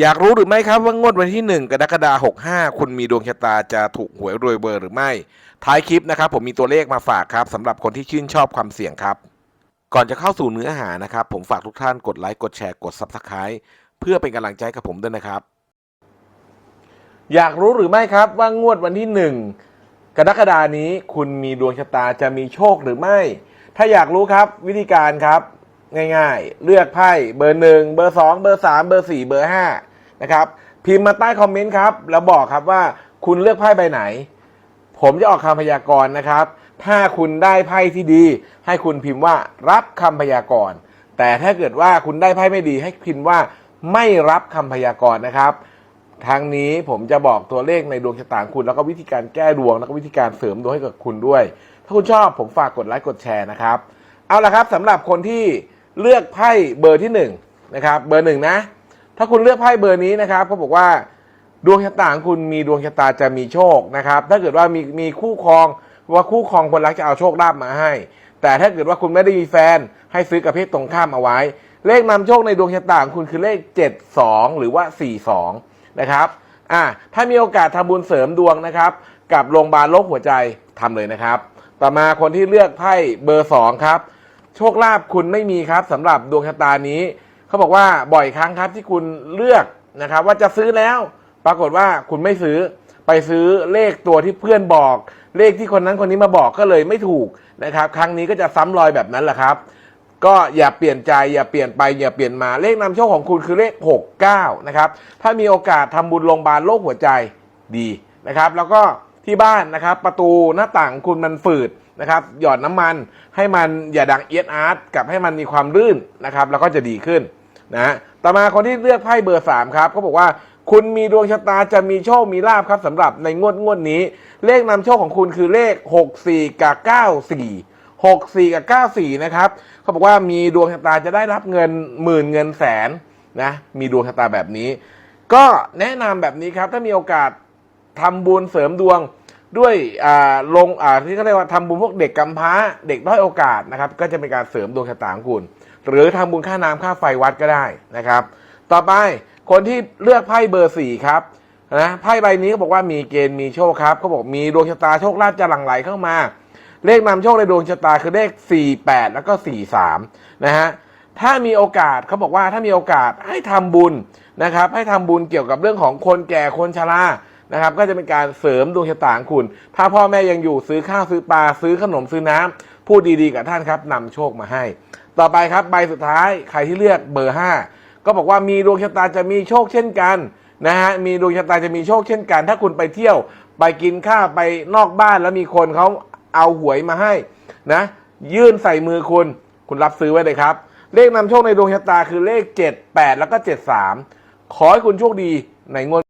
อยากรู้หรือไม่ครับว่างวดวันที่ 1 กรกฎาคม65 คุณมีดวงชะตาจะถูกหวยรวยเบอร์หรือไม่ ท้ายคลิปนะครับ ผมมีตัวเลขมาฝากครับสำหรับคนที่ชื่นชอบความเสี่ยงครับ ก่อนจะเข้าสู่เนื้อหานะครับ ผมฝากทุกท่านกดไลค์กดแชร์กด Subscribe เพื่อเป็นกำลังใจกับผมด้วยนะครับ อยากรู้หรือไม่ครับว่างวดวันที่ 1 กรกฎานี้คุณมีดวงชะตาจะมีโชคหรือไม่ ถ้าอยากรู้ครับวิธีการครับ ง่ายๆ เลือกไพ่เบอร์หนึ่งเบอร์สองเบอร์สามเบอร์สี่เบอร์ห้านะครับพิมพ์มาใต้คอมเมนต์ครับแล้วบอกครับว่าคุณเลือกไพ่ใบไหน ผมจะออกคำพยากรณ์นะครับ ถ้าคุณได้ไพ่ที่ดี ให้คุณพิมพ์ว่ารับคำพยากรณ์ แต่ถ้าเกิดว่าคุณได้ไพ่ไม่ดี ให้พิมพ์ว่าไม่รับคำพยากรณ์นะครับทางนี้ผมจะบอกตัวเลขในดวงชะตาคุณแล้วก็วิธีการแก้ดวงแล้วก็วิธีการเสริมดวงให้กับคุณด้วย ถ้าคุณชอบผมฝากกดไลค์กดแชร์นะครับ เอาละครับสำหรับคนที่ เลือกไพ่เบอร์ที่หนึ่งนะครับเบอร์หนึ่งนะ ถ้าคุณเลือกไพ่เบอร์นี้นะครับเขาบอกว่าดวงชะตาของคุณมีดวงชะตาจะมีโชคนะครับ ถ้าเกิดว่ามีมีคู่ครองว่าคู่ครองคนรักจะเอาโชคลาภมาให้ แต่ถ้าเกิดว่าคุณไม่ได้มีแฟน ให้ซื้อกับเพศตรงข้ามเอาไว้ เลขนำโชคในดวงชะตาของคุณคือเลข 72 หรือว่า 42 นะครับอ่าถ้ามีโอกาสทำบุญเสริมดวงนะครับ กับโรงพยาบาลโรคหัวใจทำเลยนะครับ ต่อมาคนที่เลือกไพ่เบอร์ 2 ครับ โชคลาภคุณไม่มีครับสำหรับดวงชะตานี้เขาบอกว่าบ่อยครั้งครับที่คุณเลือกนะครับ ว่าจะซื้อแล้ว ปรากฏว่าคุณไม่ซื้อไปซื้อเลขตัวที่เพื่อนบอก เลขที่คนนั้นคนนี้มาบอกก็เลยไม่ถูกนะครับ ครั้งนี้ก็จะซ้ำรอยแบบนั้นแหละครับ ก็อย่าเปลี่ยนใจอย่าเปลี่ยนไปอย่าเปลี่ยนมาเลขนำโชคของคุณคือเลข 69 นะครับ ถ้ามีโอกาสทำบุญโรงพยาบาลโรคหัวใจดีนะครับ แล้วก็ ที่บ้านนะครับ ประตูหน้าต่างคุณมันฝืดนะครับ หยอดน้ำมันให้มันอย่าดังเอียดอาร์ตกับให้มันมีความรื่นนะครับ แล้วก็จะดีขึ้นนะต่อมาคนที่เลือกไพ่เบอร์ 3 ครับเขาบอกว่าคุณมีดวงชะตาจะมีโชค มีลาบครับสำหรับในงวดงวดนี้ เลขนำโชคของคุณคือเลข 64 กับ 94 64 กับ 94 นะครับเขาบอกว่ามีดวงชะตาจะได้รับเงินหมื่นเงินแสนนะมีดวงชะตาแบบนี้ ก็แนะนำแบบนี้ครับถ้ามีโอกาส ทำบุญเสริมดวงด้วยลงที่เขาเรียกว่าทำบุญพวกเด็กกำพร้า เด็กด้อยโอกาสนะครับ ก็จะเป็นการเสริมดวงชะตาของคุณ หรือทำบุญค่าน้ำค่าไฟวัดก็ได้นะครับ ต่อไปคนที่เลือกไพ่เบอร์สี่ครับนะไพ่ใบนี้เขาบอกว่ามีเกณฑ์มีโชคครับเขาบอกมีดวงชะตาโชคลาภจะหลั่งไหลเข้ามา เลขนำโชคในดวงชะตาคือเลข 48 แล้วก็ 43 นะฮะถ้ามีโอกาสเขาบอกว่าถ้ามีโอกาสให้ทำบุญนะครับ ให้ทำบุญเกี่ยวกับเรื่องของคนแก่คนชรา นะครับก็จะเป็นการเสริมดวงชะตาของคุณ ถ้าพ่อแม่ยังอยู่ซื้อข้าวซื้อปลาซื้อขนมซื้อน้ำพูดดีๆกับท่านครับนำโชคมาให้ ต่อไปครับใบสุดท้ายใครที่เลือกเบอร์ 5 ก็บอกว่ามีดวงชะตาจะมีโชคเช่นกันนะฮะมีดวงชะตาจะมีโชคเช่นกัน ถ้าคุณไปเที่ยวไปกินข้าวไปนอกบ้านแล้วมีคนเขาเอาหวยมาให้นะยื่นใส่มือคุณ คุณรับซื้อไว้เลยครับ เลขนำโชคในดวงชะตาคือเลข 7 8 แล้วก็ 73 ขอให้คุณโชคดีในงวด